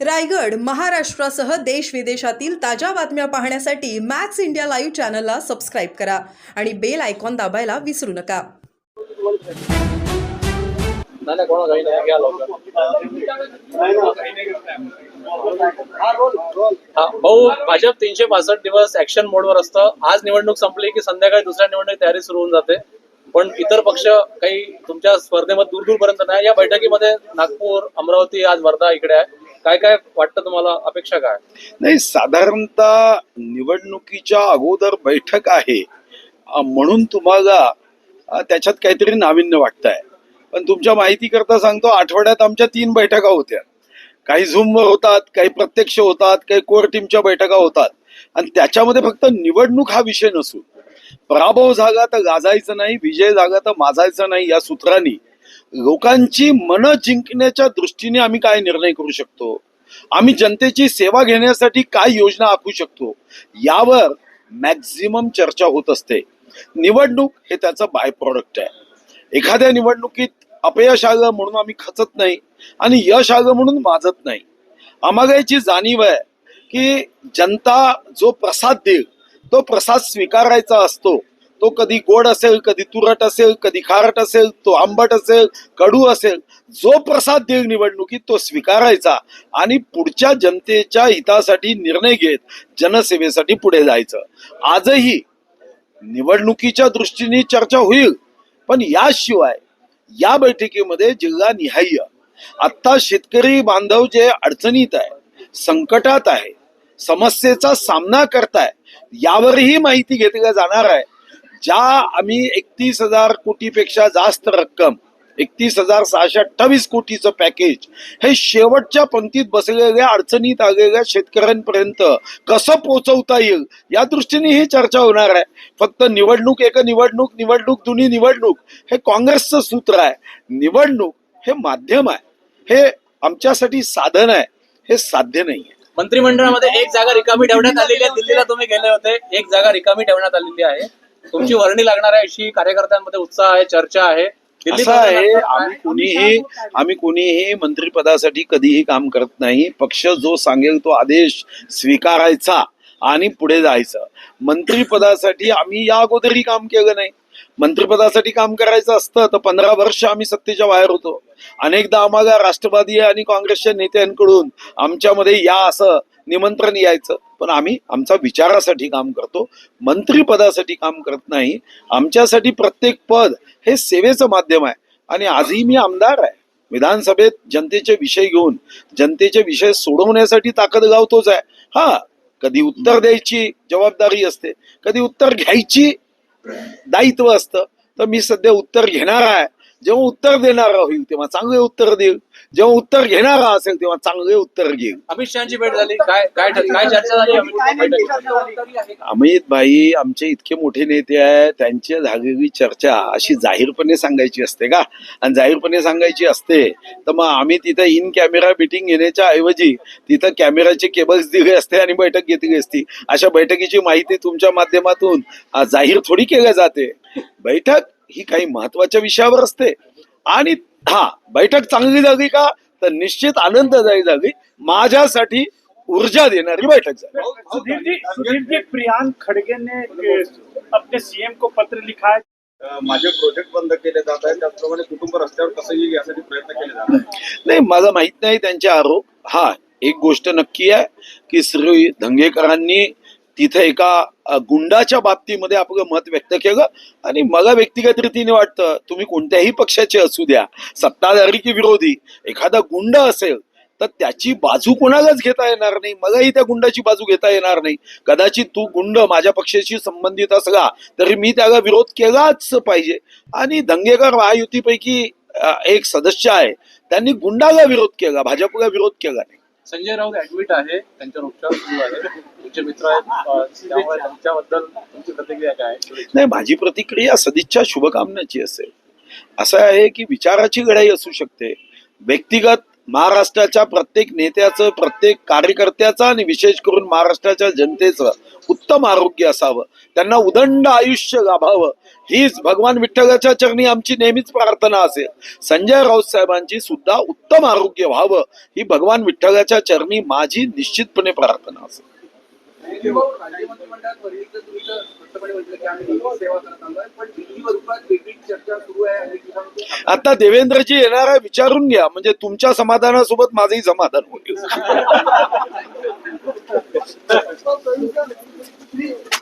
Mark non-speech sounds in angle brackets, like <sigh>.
रायगड महाराष्ट्रासह देश विदेशातील ताज्या बातम्या पाहण्यासाठी मॅक्स इंडिया लाईव्ह चॅनलला सबस्क्राईब करा आणि बेल आयकॉन दाबायला विसरू नका. नाही नाही कोणा काही नाही. घ्या लवकर. हा, भाऊ भाजप तीनशे पासष्ट दिवस ऍक्शन मोडवर असतं. आज निवडणूक संपली की संध्याकाळी दुसऱ्या निवडणूक तयारी सुरू होऊन जाते. पण इतर पक्ष काही तुमच्या स्पर्धेमध्ये दूर दूरपर्यंत नाही. या बैठकीमध्ये नागपूर अमरावती आज वर्धा इकडे आहे. काय काय वाटतं तुम्हाला? अपेक्षा काय? नाही साधारणतः निवडणुकीच्या अगोदर बैठक आहे. म्हणून तुम्हाला त्याच्यात काहीतरी नाविन्य वाटतंय. पण तुमच्या माहिती करता सांगतो आठवड्यात आमच्या तीन बैठका होत्या. काही झूमवर होतात काही प्रत्यक्ष होतात काही कोर टीमच्या बैठका होतात. आणि त्याच्यामध्ये फक्त निवडणूक हा विषय नसून पराभव झाला तर गाजायचं नाही विजय झाला तर माजायचं नाही या सूत्रांनी. लोकांची मनं जिंकण्याच्या दृष्टीने आम्ही काय निर्णय करू शकतो? आम्ही जनतेची सेवा घेण्यासाठी काय योजना आखू शकतो? यावर मॅक्झिमम चर्चा होत असते. निवडणूक हे त्याचं बाय प्रॉडक्ट आहे. एखाद्या निवडणुकीत अपयश आलं म्हणून आम्ही खचत नाही आणि यश आलं म्हणून माजत नाही. आम्हाला याची जाणीव आहे की जनता जो प्रसाद देईल तो प्रसाद स्वीकारायचा असतो. तो कधी गोड असेल कधी तुरट असेल कधी खारट असेल तो आंबट असेल कडू असेल जो प्रसाद देईल निवडणुकीत तो स्वीकारायचा आणि पुढच्या जनतेच्या हितासाठी निर्णय घेत जनसेवेसाठी पुढे जायचं. आजही निवडणुकीच्या दृष्टीने चर्चा होईल पण याशिवाय या बैठकीमध्ये जिल्हा निहाय. आत्ता शेतकरी बांधव जे अडचणीत आहे संकटात आहे समस्येचा सामना करताय यावरही माहिती घेतल्या जाणार आहे. ज्या आम्ही एकतीस हजार कोटीपेक्षा जास्त रक्कम एकतीस हजार सहाशे अठ्ठावीस कोटीचं पॅकेज हे शेवटच्या पंक्तीत बसलेल्या अडचणीत आलेल्या शेतकऱ्यांपर्यंत कसं पोहोचवता येईल या दृष्टीने ही चर्चा होणार आहे. फक्त निवडणूक एक निवडणूक निवडणूक दोन्ही निवडणूक हे काँग्रेसचं सूत्र आहे. निवडणूक हे माध्यम आहे. हे आमच्यासाठी साधन आहे. हे साध्य नाही आहे. मंत्रिमंडळामध्ये एक जागा रिकामी ठेवण्यात आलेली आहे. दिल्लीला तुम्ही गेले होते. एक जागा रिकामी ठेवण्यात आलेली आहे. तुमची वर्णी लागणार आहे अशी कार्यकर्त्यांमध्ये उत्साह आहे चर्चा आहे. दिल्ली असं आहे आम्ही कोणीही आम्ही कोणीही मंत्रिपदासाठी कधीही काम करत नाही. पक्ष जो सांगेल तो आदेश स्वीकारायचा आणि पुढे जायचं. मंत्रिपदासाठी आम्ही या अगोदरही काम केलं नाही. मंत्रिपदासाठी काम करायचं असतं तर पंधरा वर्ष आम्ही सत्तेच्या बाहेर होतो. अनेकदा आम्हाला राष्ट्रवादी आणि काँग्रेसच्या नेत्यांकडून आमच्यामध्ये या असं निमंत्रण यायचं. पण आम्ही आमचा विचारासाठी काम करतो मंत्रिपदासाठी काम करत नाही. आमच्यासाठी प्रत्येक पद हे सेवेचं माध्यम आहे. आणि आजही मी आमदार आहे. विधानसभेत जनतेचे विषय घेऊन जनतेचे विषय सोडवण्यासाठी ताकद गावतोच आहे. हा कधी उत्तर द्यायची जबाबदारी असते कधी उत्तर घ्यायची दायित्व असतं. तर मी सध्या उत्तर घेणार आहे. जेव्हा उत्तर देणारा होईल तेव्हा चांगले उत्तर देईल. जेव्हा उत्तर घेणारा असेल तेव्हा चांगले उत्तर घेईल. अमित शहाची भेट झाली. काय काय काय चर्चा झाली? अमित भाई आमचे इतके मोठे नेते आहेत त्यांची झालेली चर्चा अशी जाहीरपणे सांगायची असते का? आणि जाहीरपणे सांगायची असते तर मग आम्ही तिथं इन कॅमेरा मिटिंग घेण्याच्या ऐवजी तिथं कॅमेराचे केबल्स दिले असते आणि बैठक घेतली असती. अशा बैठकीची माहिती तुमच्या माध्यमातून जाहीर थोडी केल्या जाते. बैठक ही काही महत्त्वाच्या विषयावर असते. आणि हा बैठक चांगली झाली का? तर निश्चित आनंददायी झाली माझ्यासाठी ऊर्जा देणारी बैठक झाली. सुधीर जी सुधीर जी प्रियांक खड़गे ने ए, अपने सीएम को पत्र लिखा है. अ, माझे प्रोजेक्ट बंद केले जात आहेत. त्याचप्रमाणे कुटुंब रस्त्यावर कसं येईल यासाठी प्रयत्न केले जात आहेत. नाही मला माहीत नाही त्यांचे आरोप. हा एक गोष्ट नक्की आहे की श्री धंगेकरांनी तिथे एका गुंडाच्या बाबतीमध्ये आपलं मत व्यक्त केलं आणि मला व्यक्तिगत रीतीने वाटतं तुम्ही कोणत्याही पक्षाचे असू द्या सत्ताधारी की विरोधी एखादा गुंड असेल तर त्याची बाजू कोणालाच घेता येणार नाही. मलाही त्या गुंडाची बाजू घेता येणार नाही. कदाचित तू गुंड माझ्या पक्षाशी संबंधित असला तरी मी त्याला विरोध केलाच पाहिजे. आणि दंगेकर महायुतीपैकी एक सदस्य आहे त्यांनी गुंडाला विरोध केला भाजपला विरोध केला नाही. संजय राऊत ऍडमिट आहे त्यांच्यावर उपचार सुरू आहे. तुमचे मित्र आहेत त्यामुळे त्यांच्याबद्दल तुमची प्रतिक्रिया काय नाही माझी प्रतिक्रिया सदिच्छा शुभकामनाची असेल. असं आहे की विचाराची लढाई असू शकते. व्यक्तिगत महाराष्ट्राच्या प्रत्येक नेत्याचं प्रत्येक कार्यकर्त्याचं आणि विशेष करून महाराष्ट्राच्या जनतेचं उत्तम आरोग्य असावं. त्यांना उदंड आयुष्य लाभावं हीच भगवान विठ्ठलाच्या चरणी आमची नेहमीच प्रार्थना असेल. संजय राऊत साहेबांची सुद्धा उत्तम आरोग्य व्हावं ही भगवान विठ्ठलाच्या चरणी माझी निश्चितपणे प्रार्थना असेल. आता देवेंद्रजी येणार आहे विचारून घ्या म्हणजे तुमच्या समाधानासोबत माझंही समाधान होईल. <laughs> <laughs>